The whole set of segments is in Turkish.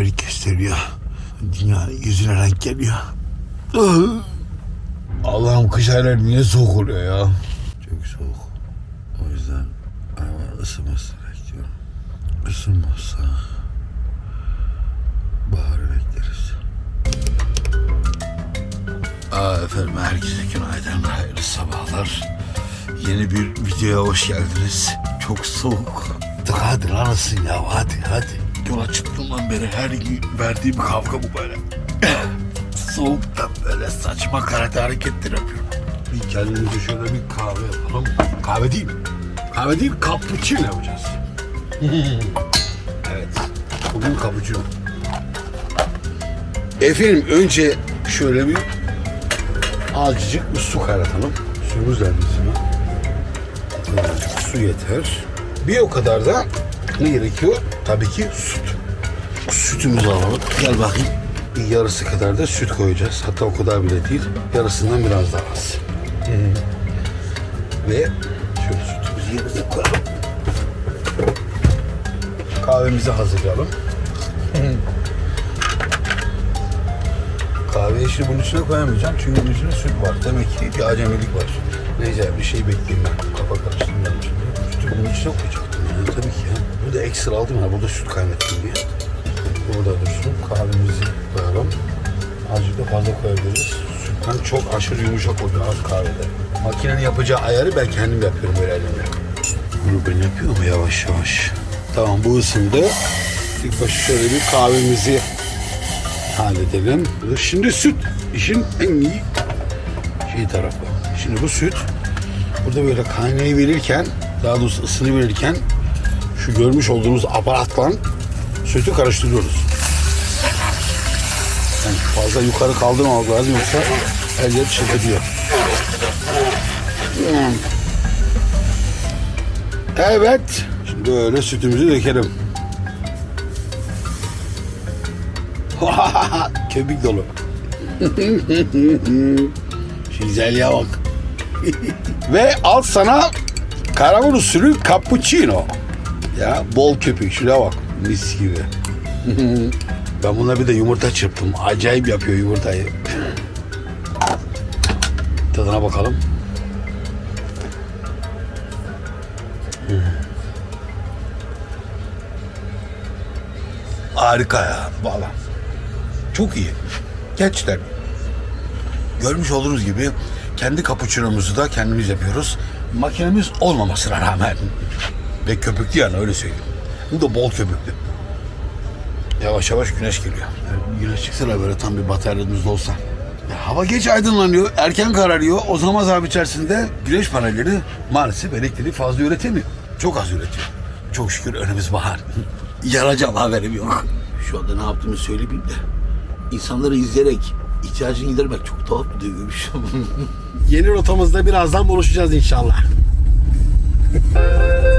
mavilik gösteriyor. Dünyanın yüzüne renk geliyor. Ah! Allah'ım kış ayları niye soğuk oluyor ya? Çok soğuk. O yüzden hava ısınmasını bekliyorum. Isınmazsa baharı bekleriz. Aa, efendim herkese günaydın, hayırlı sabahlar. Yeni bir videoya hoş geldiniz. Çok soğuk. Hadi lan ısın ya, hadi hadi. Yola çıktığımdan beri her gün verdiğim kavga bu böyle. Soğuktan böyle saçma karate hareketler yapıyorum. Bir kendimize şöyle bir kahve yapalım. Kahve değil mi? Kahve değil, cappuccino yapacağız. evet, bugün cappuccino. Efendim önce şöyle bir azıcık bir su kaynatalım. Suyumuz nerede su yeter. Bir o kadar da ne gerekiyor? Tabii ki süt. Sütümüzü alalım. Gel bakayım. Yarısı kadar da süt koyacağız. Hatta o kadar bile değil. Yarısından biraz daha az. Ve şöyle sütümüzü yerine koyalım. Kahvemizi hazırlayalım. Kahveyi şimdi bunun içine koyamayacağım çünkü bunun içinde süt var. Demek ki bir acemilik var. Neyse bir şey bekleyeyim ben. Kafa karıştırmayalım şimdi. Sütü bunun içine koyacaktım yani tabii ki ya. Burada ekstra aldım ya. Burada süt kaynattım diye. Burada dursun. Kahvemizi koyalım. Azıcık da fazla koyabiliriz. Sütten çok aşırı yumuşak oluyor az kahvede. Makinenin yapacağı ayarı ben kendim yapıyorum böyle elimle. Bunu ben yapıyorum yavaş yavaş. Tamam bu ısındı. İlk başta şöyle bir kahvemizi halledelim. Şimdi süt. işin en iyi şey tarafı. Şimdi bu süt burada böyle kaynayı verirken daha doğrusu ısını verirken şu görmüş olduğunuz aparatla sütü karıştırıyoruz. Yani fazla yukarı kaldırmamak lazım yoksa her yer çırpıtıyor. Evet. Şimdi böyle sütümüzü dökelim. Köpük dolu. Şu güzelliğe bak. Ve al sana karavan usulü cappuccino. Ya bol köpük şuraya bak. Mis gibi. ben buna bir de yumurta çırptım. Acayip yapıyor yumurtayı. Tadına bakalım. Harika ya valla. Çok iyi. Gerçekten. Görmüş olduğunuz gibi kendi kapuçinomuzu da kendimiz yapıyoruz. Makinemiz olmamasına rağmen. Ve köpüklü yani öyle söyleyeyim. Bu da bol köpüklü. Yavaş yavaş güneş geliyor. Yani güneş çıksa da böyle tam bir bataryamız olsa. Ya hava geç aydınlanıyor, erken kararıyor. O zaman abi içerisinde güneş panelleri maalesef elektriği fazla üretemiyor. Çok az üretiyor. Çok şükür önümüz bahar. Yanacağım haberim yok. Şu anda ne yaptığımı söyleyeyim de. İnsanları izleyerek ihtiyacını gidermek çok tuhaf bir duyguymuş. Yeni rotamızda birazdan buluşacağız inşallah.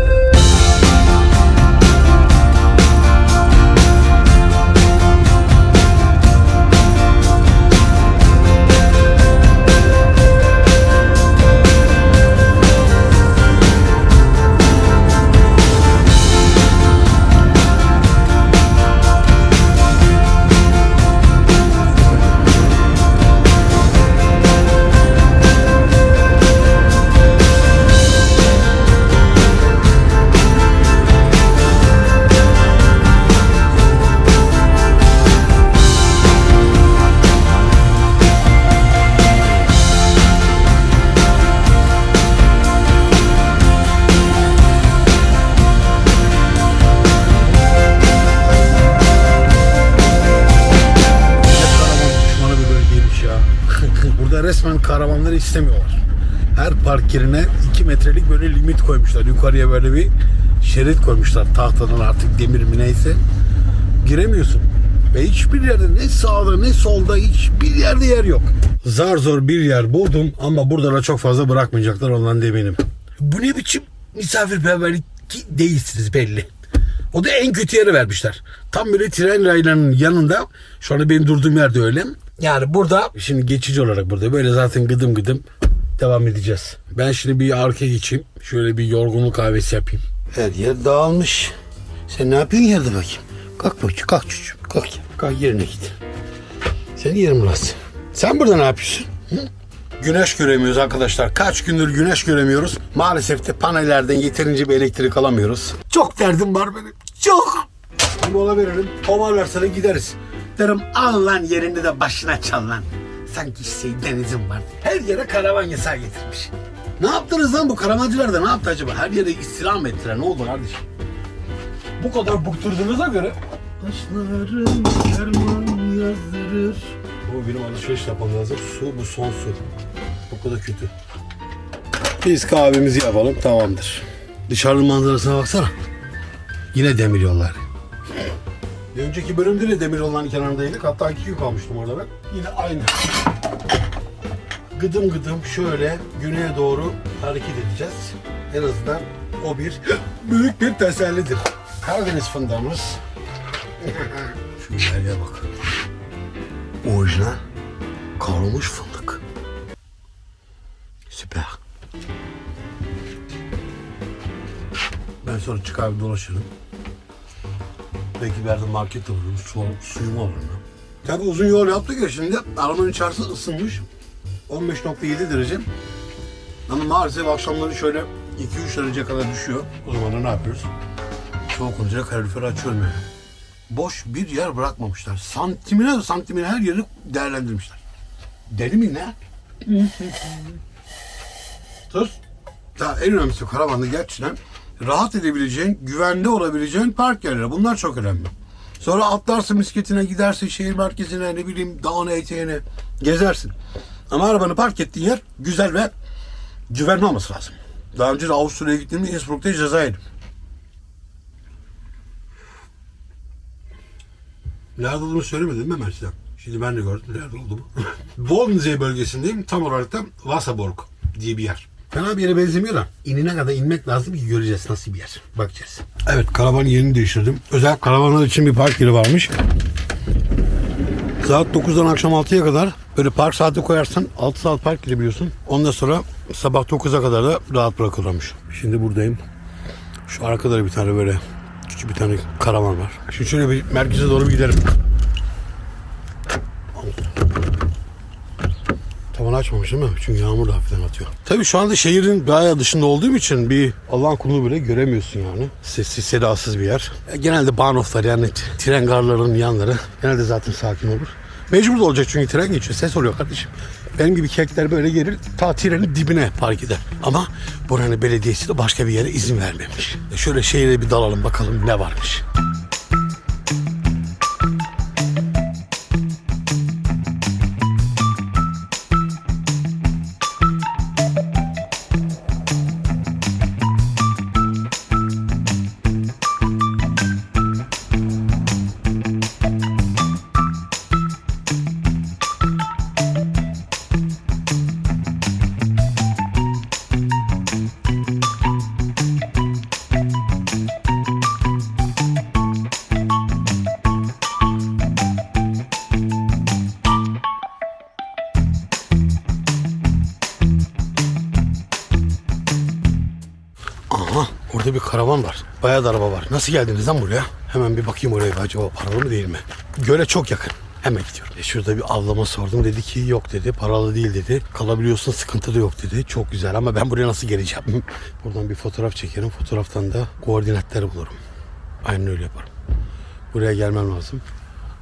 istemiyorlar. Her park yerine 2 metrelik böyle limit koymuşlar. Yukarıya böyle bir şerit koymuşlar. Tahtadan artık demir mi neyse. Giremiyorsun. Ve hiçbir yerde ne sağda ne solda hiçbir yerde yer yok. Zar zor bir yer buldum ama burada da çok fazla bırakmayacaklar ondan da eminim. Bu ne biçim misafirperverlik değilsiniz belli. O da en kötü yere vermişler. Tam böyle tren raylarının yanında. Şu anda benim durduğum yerde öyle. Yani burada şimdi geçici olarak burada böyle zaten gıdım gıdım devam edeceğiz. Ben şimdi bir arkaya geçeyim. Şöyle bir yorgunluk kahvesi yapayım. Her yer dağılmış. Sen ne yapıyorsun yerde bakayım? Kalk bakayım kalk çocuğum. Kalk, kalk yerine git. Senin yerin burası. Sen burada ne yapıyorsun? Hı? Güneş göremiyoruz arkadaşlar. Kaç gündür güneş göremiyoruz. Maalesef de panellerden yeterince bir elektrik alamıyoruz. Çok derdim var benim. Çok. Bir mola verelim. Tomarlarsa da gideriz. Derim al lan yerinde de başına çal lan. Sanki şey denizim var. Her yere karavan yasağı getirmiş. Ne yaptınız lan bu karavancılar da ne yaptı acaba? Her yere istila mı ettiler? Ne oldu kardeşim? Bu kadar bukturduğunuza göre Başlarım kerman yazdırır. Bu benim alışveriş yapmam lazım. Su bu son su. Bu kadar kötü. Biz kahvemizi yapalım tamamdır. Dışarının manzarasına baksana. Yine demir yollar. Bir önceki bölümde de demir yolların kenarındaydık. Hatta iki gün kalmıştım orada ben. Yine aynı. Gıdım gıdım şöyle güneye doğru hareket edeceğiz. En azından o bir büyük bir tesellidir. Karadeniz fındığımız. Şu güzelliğe bak. Orijinal kavrulmuş fındık. Süper. Ben sonra çıkar bir dolaşırım. Belki bir yerde market alırım, su, suyumu alırım. Tabii uzun yol yaptık ya şimdi. Arabanın içerisi ısınmış. 15.7 derece. Ama maalesef akşamları şöyle 2-3 derece kadar düşüyor. O zaman da ne yapıyoruz? Soğuk olunca kaloriferi açıyorum yani. Boş bir yer bırakmamışlar. Santimine santimine her yeri değerlendirmişler. Deli mi ne? Sus. Daha en önemlisi karavanda gerçekten rahat edebileceğin, güvende olabileceğin park yerleri. Bunlar çok önemli. Sonra atlarsın misketine, gidersin şehir merkezine, ne bileyim dağın eteğine gezersin. Ama arabanı park ettiğin yer güzel ve güvenli olması lazım. Daha önce de Avusturya'ya gittiğimde Innsbruck'ta ceza yedim. Nerede olduğunu söylemedim mi Mert? Şimdi ben de gördüm nerede olduğumu. Bodensee bölgesindeyim. Tam olarak da Wasserburg diye bir yer. Fena bir yere benzemiyor da inine kadar inmek lazım ki göreceğiz nasıl bir yer. Bakacağız. Evet karavan yerini değiştirdim. Özel karavanlar için bir park yeri varmış. Saat 9'dan akşam 6'ya kadar böyle park saati koyarsan 6 saat park girebiliyorsun. Ondan sonra sabah 9'a kadar da rahat bırakılırmış. Şimdi buradayım. Şu arkada da bir tane böyle küçük bir tane karavan var. Şimdi şöyle bir merkeze doğru bir gidelim. Açmamış değil mi? Çünkü yağmur da hafiften atıyor. Tabii şu anda şehrin bayağı dışında olduğum için bir Allah'ın kulunu bile göremiyorsun yani. Sessiz sedasız bir yer. Ya Genelde Bahnhoflar yani tren garlarının yanları genelde zaten sakin olur. Mecbur da olacak çünkü tren geçiyor. Ses oluyor kardeşim. Benim gibi kekler böyle gelir ta trenin dibine park eder. Ama buranın belediyesi de başka bir yere izin vermemiş. E Şöyle şehire bir dalalım bakalım ne varmış. Bayağı da araba var. Nasıl geldiniz lan buraya? Hemen bir bakayım oraya acaba paralı mı değil mi? Göle çok yakın. Hemen gidiyorum. E şurada bir avlama sordum. Dedi ki yok dedi. Paralı değil dedi. Kalabiliyorsun sıkıntı da yok dedi. Çok güzel ama ben buraya nasıl geleceğim? Buradan bir fotoğraf çekerim. Fotoğraftan da koordinatları bulurum. Aynen öyle yaparım. Buraya gelmem lazım.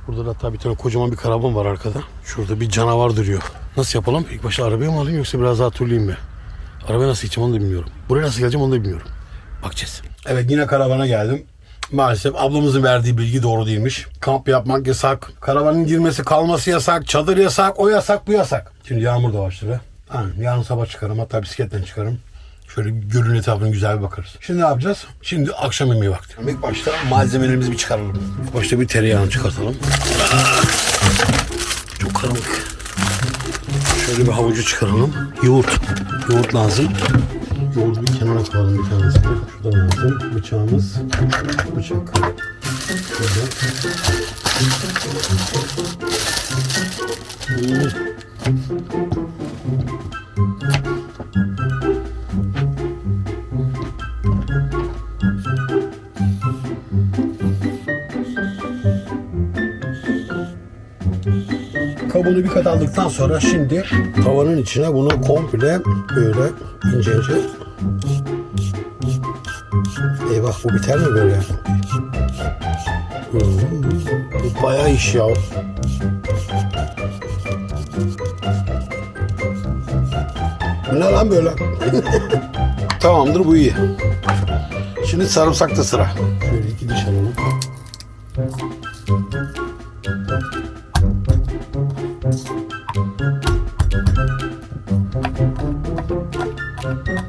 Burada da hatta bir tane kocaman bir karavan var arkada. Şurada bir canavar duruyor. Nasıl yapalım? İlk başta arabaya mı alayım yoksa biraz daha turlayayım mı? Arabaya nasıl gideceğim onu da bilmiyorum. Buraya nasıl geleceğim onu da bilmiyorum. Bakacağız. Evet yine karavana geldim. Maalesef ablamızın verdiği bilgi doğru değilmiş. Kamp yapmak yasak. Karavanın girmesi kalması yasak. Çadır yasak. O yasak bu yasak. Şimdi yağmur da başladı. Aynen, yarın sabah çıkarım. Hatta bisikletten çıkarım. Şöyle gölün etrafına güzel bir bakarız. Şimdi ne yapacağız? Şimdi akşam yemeği vakti. İlk başta malzemelerimizi bir çıkaralım. İlk başta bir tereyağını çıkartalım. Çok karanlık. Şöyle bir havucu çıkaralım. Yoğurt. Yoğurt lazım. Yoğurdu bir kenara koyalım bir tanesini. Şurada lazım. Bıçağımız. Bıçak. Şurada. Hmm. Kabuğunu bir kat aldıktan sonra şimdi tavanın içine bunu komple böyle ince ince Eyvah bu biter mi böyle? Bu bayağı iş ya. Ne lan böyle? Tamamdır bu iyi. Şimdi sarımsakta sıra. Şöyle iki diş alalım. Şuradan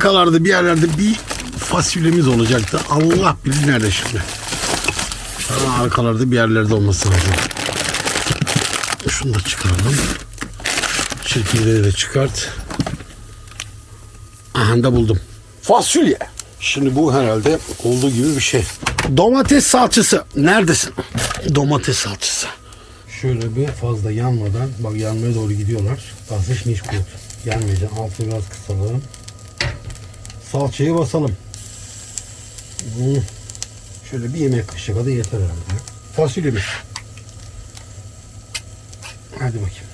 arkalarda bir yerlerde bir fasulyemiz olacaktı. Allah bilir nerede şimdi. Daha arkalarda bir yerlerde olması lazım. Şunu da çıkaralım. Çirkinleri de çıkart. Aha da buldum. Fasulye. Şimdi bu herhalde olduğu gibi bir şey. Domates salçası. Neredesin? Domates salçası. Şöyle bir fazla yanmadan bak yanmaya doğru gidiyorlar. Şimdi hiç kurut. Yanmayacak. Altını biraz kısalım. Salçayı basalım. Hmm. Şöyle bir yemek kaşığı kadar yeter herhalde. Fasulyemiz. Hadi bakayım.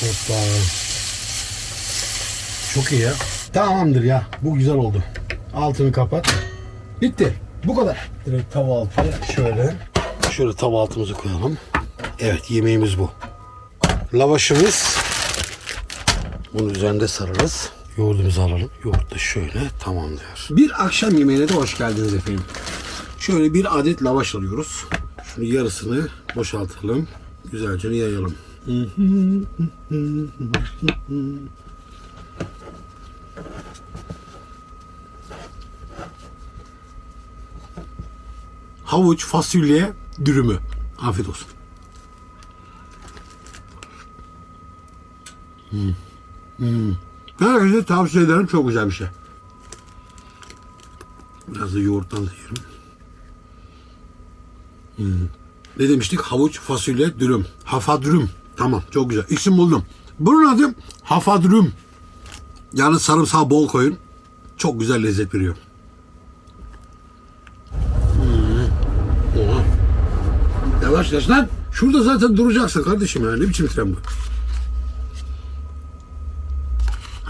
Hoppa. Çok iyi ya. Tamamdır ya. Bu güzel oldu. Altını kapat. Bitti. Bu kadar. Direkt tava altı şöyle. Şöyle tava altımızı koyalım. Evet yemeğimiz bu. Lavaşımız. Bunun üzerinde sararız. Yoğurdumuzu alalım. Yoğurt da şöyle tamamdır. Bir akşam yemeğine de hoş geldiniz efendim. Şöyle bir adet lavaş alıyoruz. Şunu yarısını boşaltalım. Güzelce yayalım. Havuç, fasulye, dürümü. Afiyet olsun. Hmm. Hmm. Herkese tavsiye ederim. Çok güzel bir şey. Biraz da yoğurttan da yerim. Hmm. Ne demiştik? Havuç, fasulye, dürüm. Hafadürüm. Tamam çok güzel. İsim buldum. Bunun adı hafadürüm. Yani sarımsağı bol koyun. Çok güzel lezzet veriyor. Hmm. Yavaş yavaş lan. Şurada zaten duracaksın kardeşim ya. Ne biçim tren bu?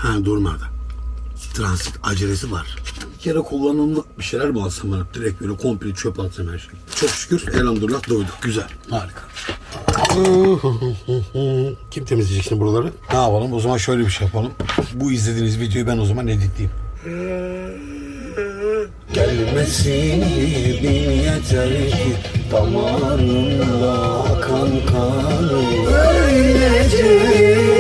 Ha durmadı. Transit acelesi var. Bir kere kullanımlı bir şeyler mi alsam bana? Direkt böyle komple çöp atsam her şey. Çok şükür elhamdülillah doyduk. Güzel. Harika. Kim temizleyecek şimdi buraları? Ne yapalım? O zaman şöyle bir şey yapalım. Bu izlediğiniz videoyu ben o zaman editleyeyim. Gelmesin bir yeter ki damarımda akan kanım. Öylece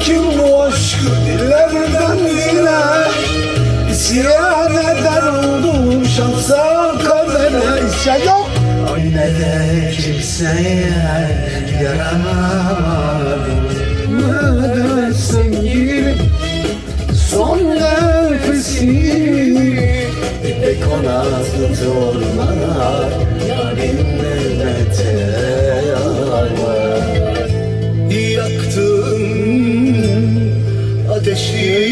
Kim bu aşkı dillerden dile İsyan eder oldum şansa kadere isyan yok. Yine de kimseye yaranamadım Müdür sevgilim son nefesi. İpek ona tuturlar Yarim ti.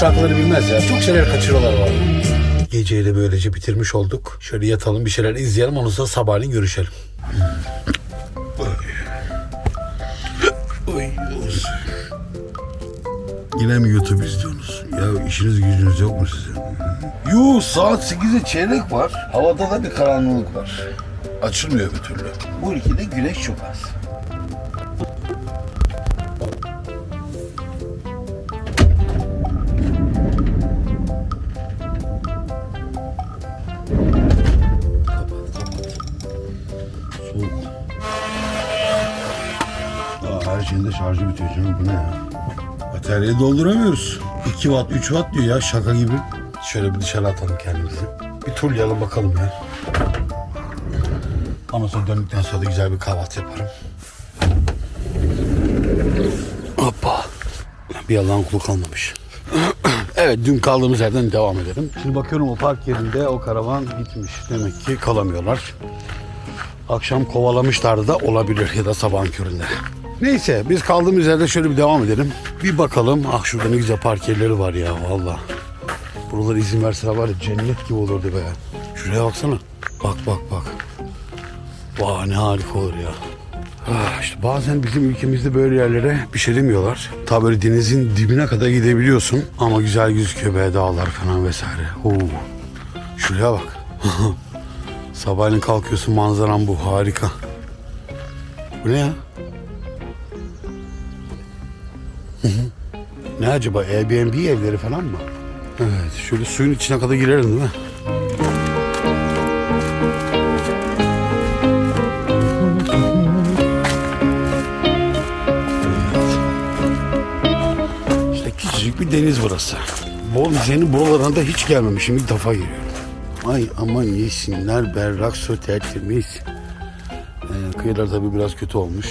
Şarkıları bilmez ya. Çok şeyler kaçırıyorlar var. Geceyi de böylece bitirmiş olduk. Şöyle yatalım bir şeyler izleyelim ondan sonra sabahleyin görüşelim. Oy. Oy. Yine mi YouTube izliyorsunuz? Ya işiniz gücünüz yok mu sizin? Yo saat 8'e çeyrek var. Havada da bir karanlık var. Açılmıyor bir türlü. Bu ülkede güneş çok az. Canım. Bu ne ya? Bataryayı dolduramıyoruz. 2 watt, 3 watt diyor ya şaka gibi. Şöyle bir dışarı atalım kendimizi. Bir turlayalım bakalım ya. Ondan sonra döndükten sonra da güzel bir kahvaltı yaparım. Hoppa. Bir Allah'ın kulu kalmamış. evet dün kaldığımız yerden devam edelim. Şimdi bakıyorum o park yerinde o karavan gitmiş. Demek ki kalamıyorlar. Akşam kovalamışlar da olabilir ya da sabahın köründe. Neyse biz kaldığımız yerde şöyle bir devam edelim. Bir bakalım. Ah şurada ne güzel park yerleri var ya valla. Buralar izin verseler var ya cennet gibi olurdu be. Şuraya baksana. Bak bak bak. Vay ne harika olur ya. Ah, işte bazen bizim ülkemizde böyle yerlere bir şey demiyorlar. Ta böyle denizin dibine kadar gidebiliyorsun. Ama güzel gözüküyor be dağlar falan vesaire. Oo. Şuraya bak. Sabahleyin kalkıyorsun manzaran bu harika. Bu ne ya? Ne acaba Airbnb evleri falan mı? Evet şöyle suyun içine kadar girelim değil mi? İşte küçücük bir deniz burası. Bol senin buralarına da hiç gelmemişim ilk defa geliyorum. Ay aman yesinler berrak su tertemiz. Ee, kıyılar tabii biraz kötü olmuş.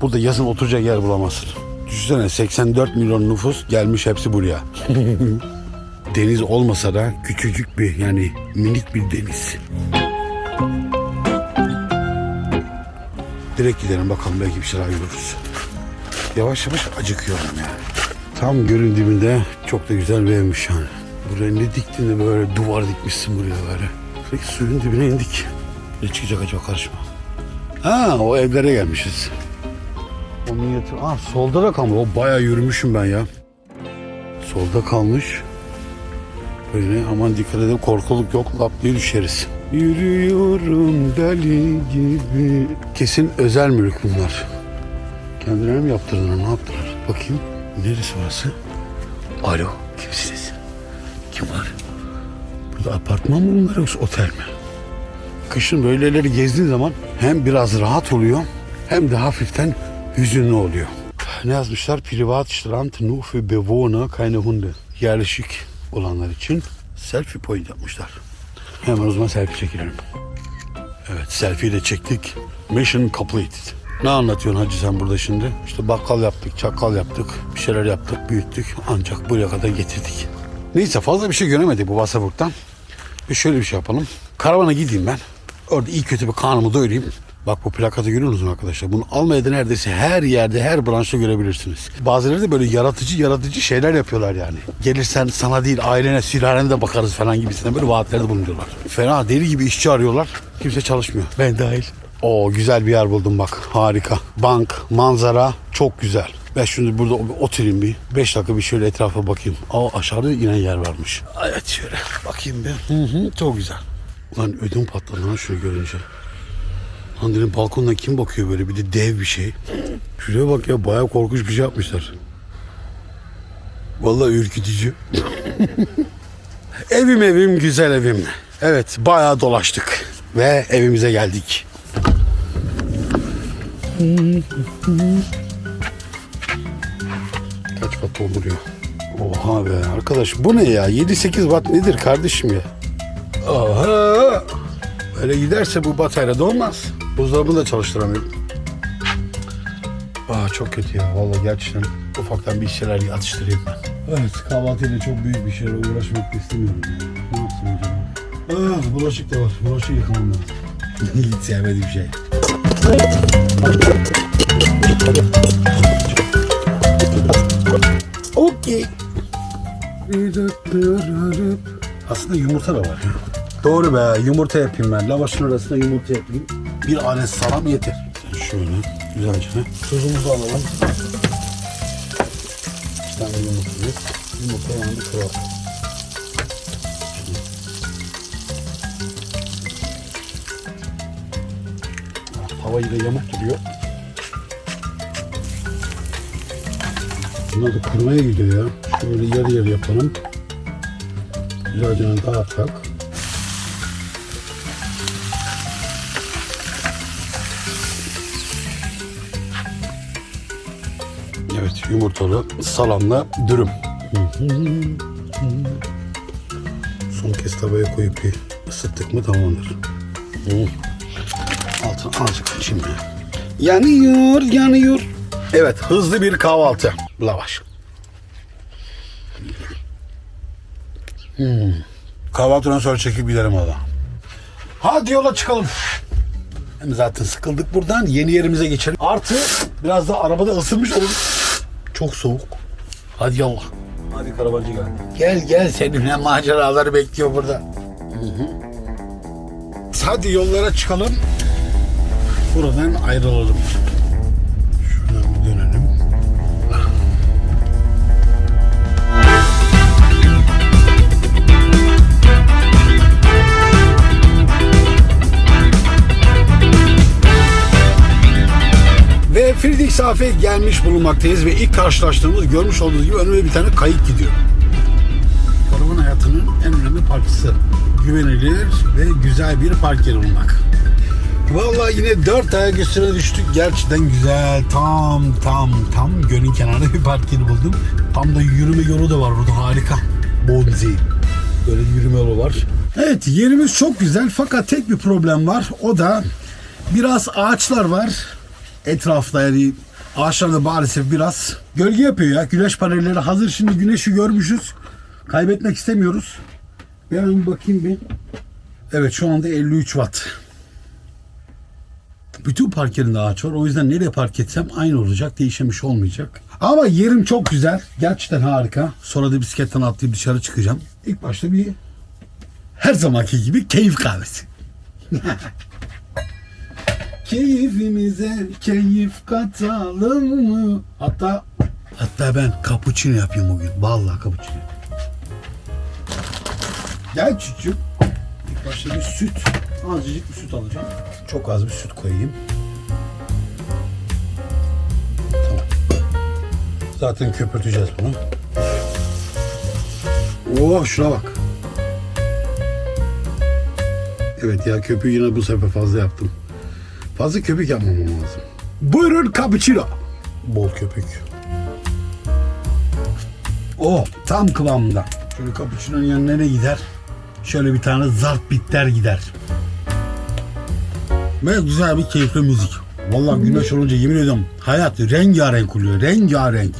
Burada yazın oturacak yer bulamazsın. Düşünsene 84 milyon nüfus gelmiş hepsi buraya. deniz olmasa da küçücük bir yani minik bir deniz. Direkt gidelim bakalım belki bir şeyler görürüz. Yavaş yavaş acıkıyorum ya. Tam gölün dibinde çok da güzel bir evmiş yani. Buraya ne diktin de böyle duvar dikmişsin buraya böyle. Peki suyun dibine indik. Ne çıkacak acaba karşıma? Ha o evlere gelmişiz. O minyatür. Ah solda da kalmış. O bayağı yürümüşüm ben ya. Solda kalmış. Böyle aman dikkat edin korkuluk yok lap diye düşeriz. Yürüyorum deli gibi. Kesin özel mülk bunlar. Kendilerine mi yaptırdılar ne yaptılar? Bakayım neresi burası? Alo kimsiniz? Kim var? Burada apartman mı bunlar yoksa otel mi? Kışın böyle yerleri gezdiğin zaman hem biraz rahat oluyor hem de hafiften hüzünlü oluyor. Ne yazmışlar? Privatstrand nur für Bewohner, keine Hunde. Yerleşik olanlar için selfie point yapmışlar. Hemen o zaman selfie çekelim. Evet selfie de çektik. Mission completed. Ne anlatıyorsun hacı sen burada şimdi? İşte bakkal yaptık, çakkal yaptık, bir şeyler yaptık, büyüttük. Ancak buraya kadar getirdik. Neyse fazla bir şey göremedik bu Basaburg'dan. Bir şöyle bir şey yapalım. Karavana gideyim ben. Orada iyi kötü bir karnımı doyurayım. Bak bu plakatı görüyor musunuz arkadaşlar? Bunu Almanya'da neredeyse her yerde, her branşta görebilirsiniz. Bazıları da böyle yaratıcı yaratıcı şeyler yapıyorlar yani. Gelirsen sana değil ailene, sülalene de bakarız falan gibisinden böyle vaatlerde bulunuyorlar. Fena deli gibi işçi arıyorlar. Kimse çalışmıyor. Ben dahil. Oo güzel bir yer buldum bak. Harika. Bank, manzara çok güzel. Ben şimdi burada oturayım bir. 5 dakika bir şöyle etrafa bakayım. Aa aşağıda inen yer varmış. Evet şöyle bakayım bir. Hı hı, çok güzel. Lan ödüm patladı lan şöyle görünce. Lan dedim balkondan kim bakıyor böyle bir de dev bir şey. Şuraya bak ya bayağı korkunç bir şey yapmışlar. Vallahi ürkütücü. evim evim güzel evim. Evet bayağı dolaştık ve evimize geldik. Kaç watt dolduruyor? Oha be arkadaş bu ne ya? 7-8 watt nedir kardeşim ya? Aha! Böyle giderse bu batarya da olmaz. Buzdolabını da çalıştıramıyorum. Aa çok kötü ya. Vallahi gerçekten ufaktan bir şeyler atıştırayım ben. Evet kahvaltıyla çok büyük bir şeyle uğraşmak da istemiyorum. Ya. Ne yapsın acaba? Ah bulaşık da var. Bulaşık yıkamam lazım. Hiç sevmediğim şey. Okey. Aslında yumurta da var ya. Doğru be yumurta yapayım ben. Lavaşın arasına yumurta yapayım. Bir adet salam yeter. Şöyle güzelce. Tuzumuzu alalım. İki tane yumurtayı. Yumurta yanında kıralım. Hava yine yamuk duruyor. Bunlar da kurmaya gidiyor ya. Şöyle yarı yarı yapalım. Güzelce dağıtsak. Evet yumurtalı salamla dürüm. Son kez tavaya koyup bir ısıttık mı tamamdır. Altını azıcık şimdi. Yanıyor, yanıyor. Evet, hızlı bir kahvaltı. Lavaş. Hmm. Kahvaltıdan sonra çekip gidelim valla. Hadi yola çıkalım. Hem zaten sıkıldık buradan. Yeni yerimize geçelim. Artı biraz da arabada ısınmış oluruz. Çok soğuk. Hadi yallah. Hadi karabancı gel. Gel gel seninle maceraları bekliyor burada. Hı hı. Hadi yollara çıkalım. Buradan ayrılalım. Ve Friedrich Safe'ye gelmiş bulunmaktayız ve ilk karşılaştığımız görmüş olduğunuz gibi önüme bir tane kayık gidiyor. Karavan hayatının en önemli parçası. Güvenilir ve güzel bir park yeri olmak. Vallahi yine dört ayak üstüne düştük. Gerçekten güzel. Tam tam tam gölün kenarında bir park yeri buldum. Tam da yürüme yolu da var burada harika. Bonzi. Böyle yürüme yolu var. Evet yerimiz çok güzel fakat tek bir problem var. O da biraz ağaçlar var. Etrafta yani ağaçlar da maalesef biraz gölge yapıyor ya. Güneş panelleri hazır şimdi güneşi görmüşüz. Kaybetmek istemiyoruz. Hemen bakayım bir. Evet şu anda 53 watt. Bütün park yerinde ağaç var. O yüzden nereye park etsem aynı olacak. Değişmemiş olmayacak. Ama yerim çok güzel. Gerçekten harika. Sonra da bisikletten atlayıp dışarı çıkacağım. İlk başta bir her zamanki gibi keyif kahvesi. Keyfimize keyif katalım mı? Hatta hatta ben cappuccino yapayım bugün. Vallahi cappuccino. Gel çocuk. İlk başta bir süt. Azıcık bir süt alacağım. Çok az bir süt koyayım. Zaten köpürteceğiz bunu. Oh şuna bak. Evet ya köpüğü yine bu sefer fazla yaptım. Fazla köpük yapmamam lazım. Buyurun cappuccino. Bol köpük. Oh tam kıvamında. Şöyle cappuccino'nun yanına ne gider? Şöyle bir tane zart bitter gider. Ve güzel bir keyifli müzik. Vallahi güneş olunca yemin ediyorum hayat rengarenk oluyor. Rengarenk.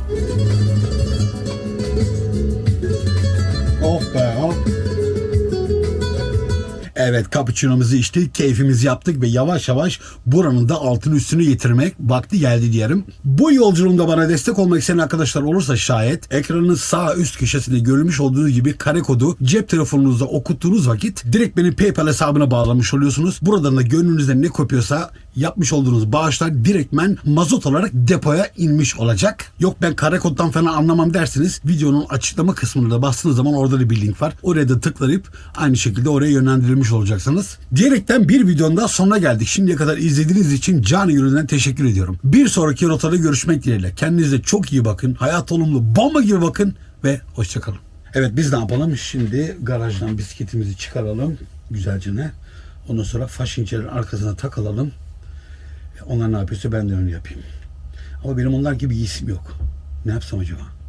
Evet cappuccino'muzu içtik, keyfimizi yaptık ve yavaş yavaş buranın da altını üstünü getirmek vakti geldi diyelim. Bu yolculuğumda bana destek olmak isteyen arkadaşlar olursa şayet ekranın sağ üst köşesinde görülmüş olduğu gibi kare kodu cep telefonunuzda okuttuğunuz vakit direkt benim PayPal hesabına bağlamış oluyorsunuz. Buradan da gönlünüzde ne kopuyorsa yapmış olduğunuz bağışlar direktmen mazot olarak depoya inmiş olacak. Yok ben kare koddan falan anlamam derseniz videonun açıklama kısmına da bastığınız zaman orada da bir link var. Oraya da tıklayıp aynı şekilde oraya yönlendirilmiş olacaksınız. Diyerekten bir videonun daha sonuna geldik. Şimdiye kadar izlediğiniz için canı yüreğinden teşekkür ediyorum. Bir sonraki rotada görüşmek dileğiyle. Kendinize çok iyi bakın. Hayat olumlu bomba gibi bakın ve hoşçakalın. Evet biz ne yapalım? Şimdi garajdan bisikletimizi çıkaralım güzelce ne. Ondan sonra faşinçelerin arkasına takılalım. Onlar ne yapıyorsa ben de onu yapayım. Ama benim onlar gibi isim yok. Ne yapsam acaba?